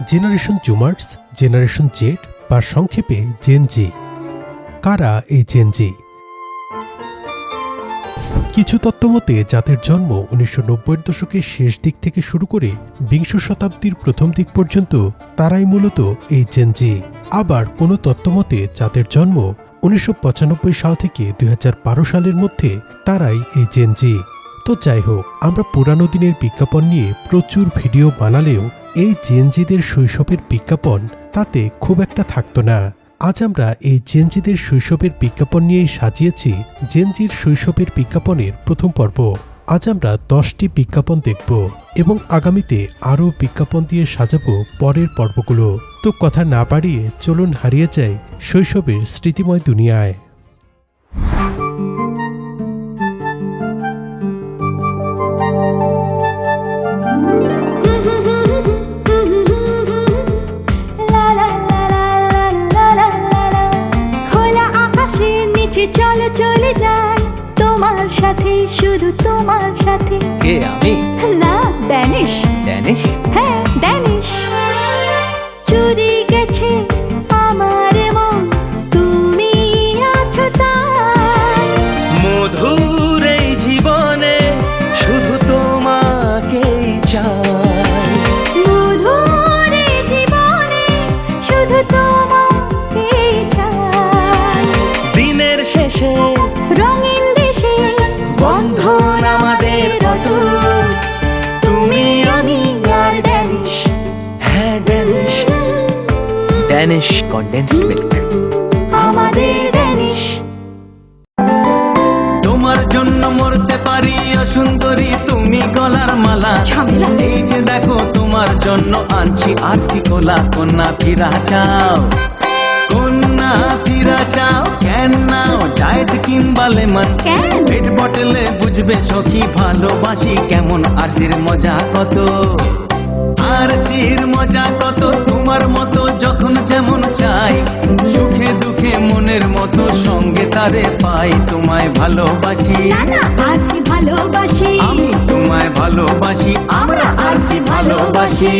Generation জুমার্স, generation Z বা সংক্ষেপে Gen Z কারা এই জেনজি কিছু তত্ত্বমতে যাদের জন্ম উনিশশো দশকের শেষ দিক থেকে শুরু করে বিংশ শতাব্দীর প্রথম দিক পর্যন্ত তারাই মূলত এই জেনজি আবার কোনো তত্ত্বমতে যাদের জন্ম উনিশশো পঁচানব্বই সাল থেকে দুই হাজার বারো সালের মধ্যে তারাই এই জেনজি তো যাই হোক, আমরা পুরানো দিনের বিজ্ঞাপন নিয়ে প্রচুর ভিডিও বানালেও এই জেনজিদের শৈশবের বিজ্ঞাপন তাতে খুব একটা থাকতো না। আজ আমরা এই জেনজিদের শৈশবের বিজ্ঞাপন নিয়েই সাজিয়েছি জেনজির শৈশবের বিজ্ঞাপনের প্রথম পর্ব। আজ আমরা দশটি বিজ্ঞাপন দেখব এবং আগামীতে আরও বিজ্ঞাপন দিয়ে সাজাবো পরের পর্বগুলো। তো কথা না বাড়িয়ে চলুন হারিয়ে যাই শৈশবের স্মৃতিময় দুনিয়ায়। নিচে চলো চলে যাই। তোমার সাথে শুধু তোমার সাথে। কে আমি? না ড্যানিশ ড্যানিশ হ্যাঁ। ড্যানিশ কন্ডেন্সড মিল্ক আমাদের ড্যানিশ তোমার জন্য মরতে পারি সুন্দরী তুমি গলার মালা। এই যে দেখো তোমার জন্য আনছি কোলা। কন্যা ফিরা চাও কন্যা ফিরা চাও। কেন নাও ডায়েট কিংবা লেমন। পেট বটলে বুঝবে সখী ভালোবাসি কেমন। আরসির মজা কত আরসির মজা কত। তোমার মতো যখন যেমন চাই সুখে দুঃখে মনের মতো সঙ্গে তারে পাই তোমায় ভালোবাসি। ভালোবাসি। আমি তোমায় ভালোবাসি আমরা আর ভালোবাসি।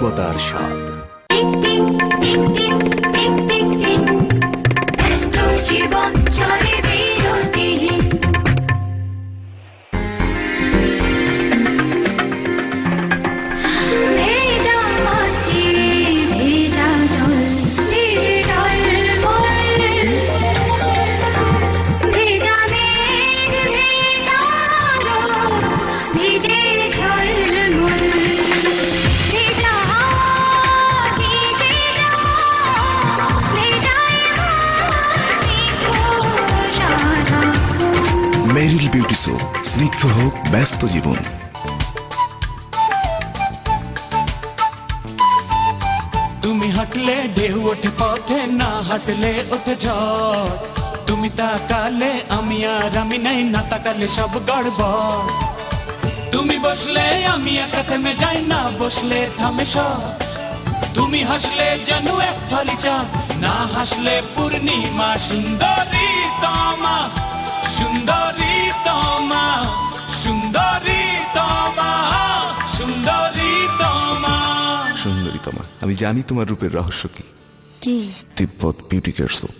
بادرشان মেরিল স্নিগ্ধ হোক, ব্যস্ত জীবন। তুমি হাঁটলে ঢেউ ওঠে পথে, না হাঁটলে ওঠে ঝড়। তুমি তাকালে আমি আর আমি নাই, না তাকালে সব গড়বড়। তুমি বসলে আমি একা থেমে যাই, না বসলে থামে সব। তুমি হাসলে যেন এক ফালি চাঁদ, না হাসলে পূর্ণিমা, সুন্দরী তমা, সুন্দরী আমি জানি তোমার রূপের রহস্য কি। কি? তিব্বত বিউটি কেয়ার সোপ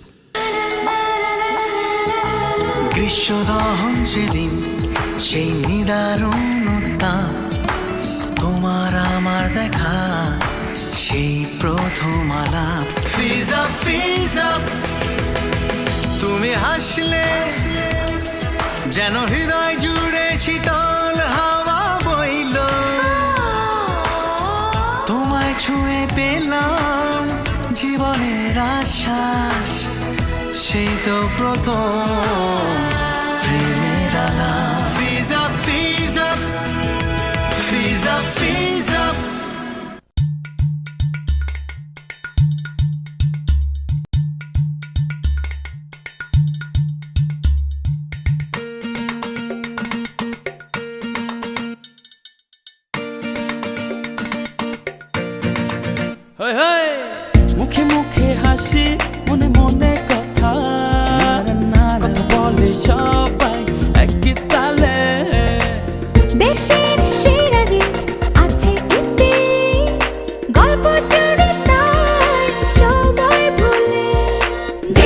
গ্রীষ্ম দহন সেদিন সেই নিদারুণ উত্তাপ তোমার আমার দেখা সেই প্রথম আলাপ। ফিজ আপ তুমি হাসলে যেন হৃদয় জুড়ে শীতল সেই তো প্রথম প্রেমের আলাপ fizz up fizz up fizz up fizz up মুখে মুখে হাসি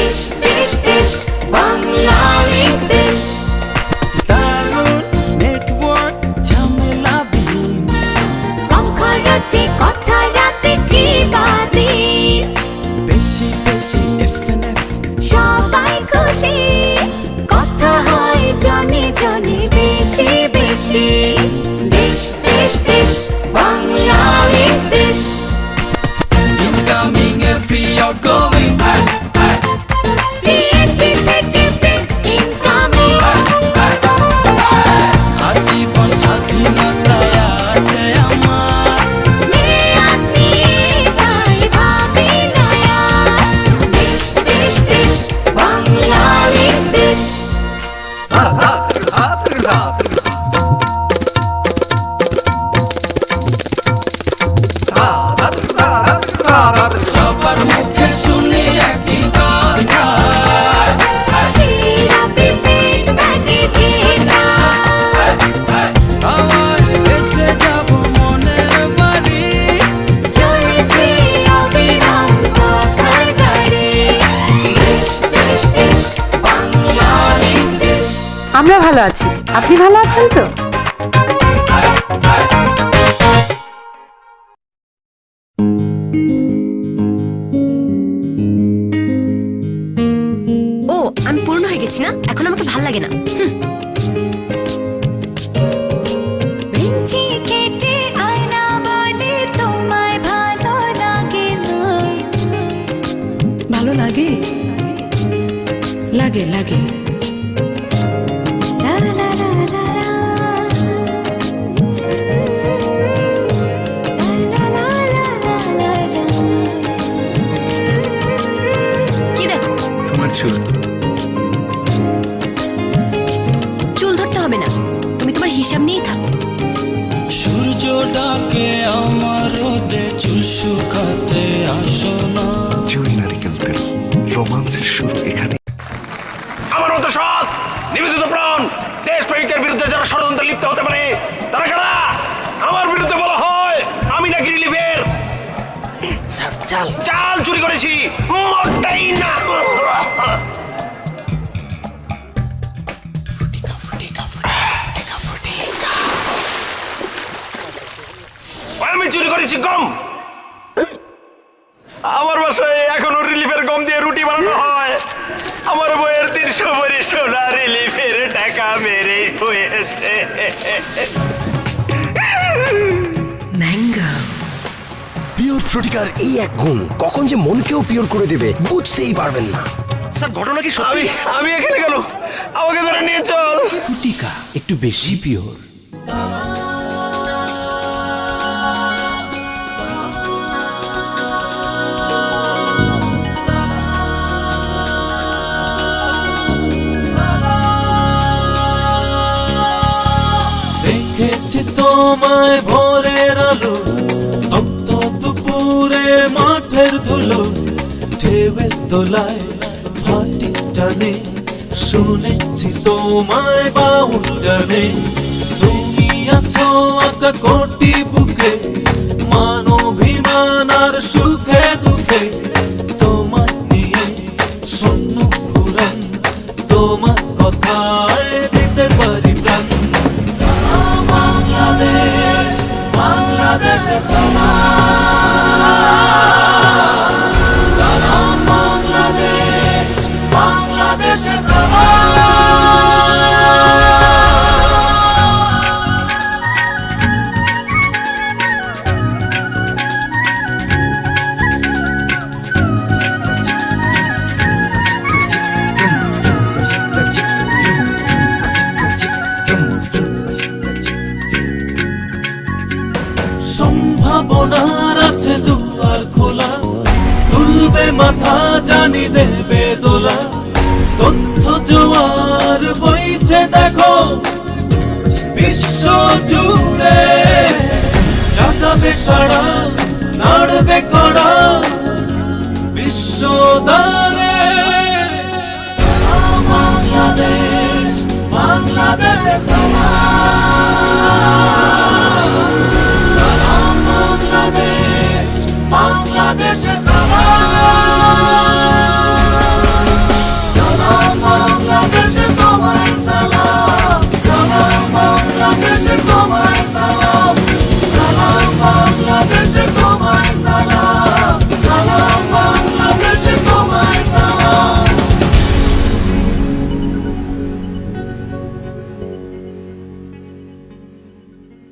this. ভালো আছি। আপনি ভালো আছেন তো? ও আমি পূর্ণ হয়ে গেছি না? এখন আমাকে ভালো লাগে না। ভালো লাগে? লাগে লাগে। চুল চুল ধরতে হবে না। তুমি তোমার হিসাব নিয়েই থাকো। সূর্য ডাকে আমার রোদে চুল শুকাতে আসো না। চুল নারিকেল তেল রোমান্সের সুর এখানে পিওর ফ্রুটিকার এই এক গুণ কখন যে মনকেও পিওর করে দেবে বুঝতেই পারবেন না। স্যার ঘটনা কি সত্যি? আমি এখানে গেল আমাকে ধরে নিয়ে চল। ফুটিকা একটু বেশি পিওর তোমায় ভোরের আলো তপ্ত দুপুরে মাঠের ধুলো, ঢেউয়ের তোলায় ভাটি টানে, শুনেছি তোমায় বাউল গানে। তুমি আছো আঁকা কোটি বুকে মানবিমান আর সুখে তুলবে মাথা জানি দেবে দোলা। তথ্য জোয়ার বইছে দেখো। বিশ্ব জুড়ে জাগাবে সারা নাড়বে কড়া। বিশ্ব দ্বারে বাংলাদেশ বাংলাদেশ সমাজ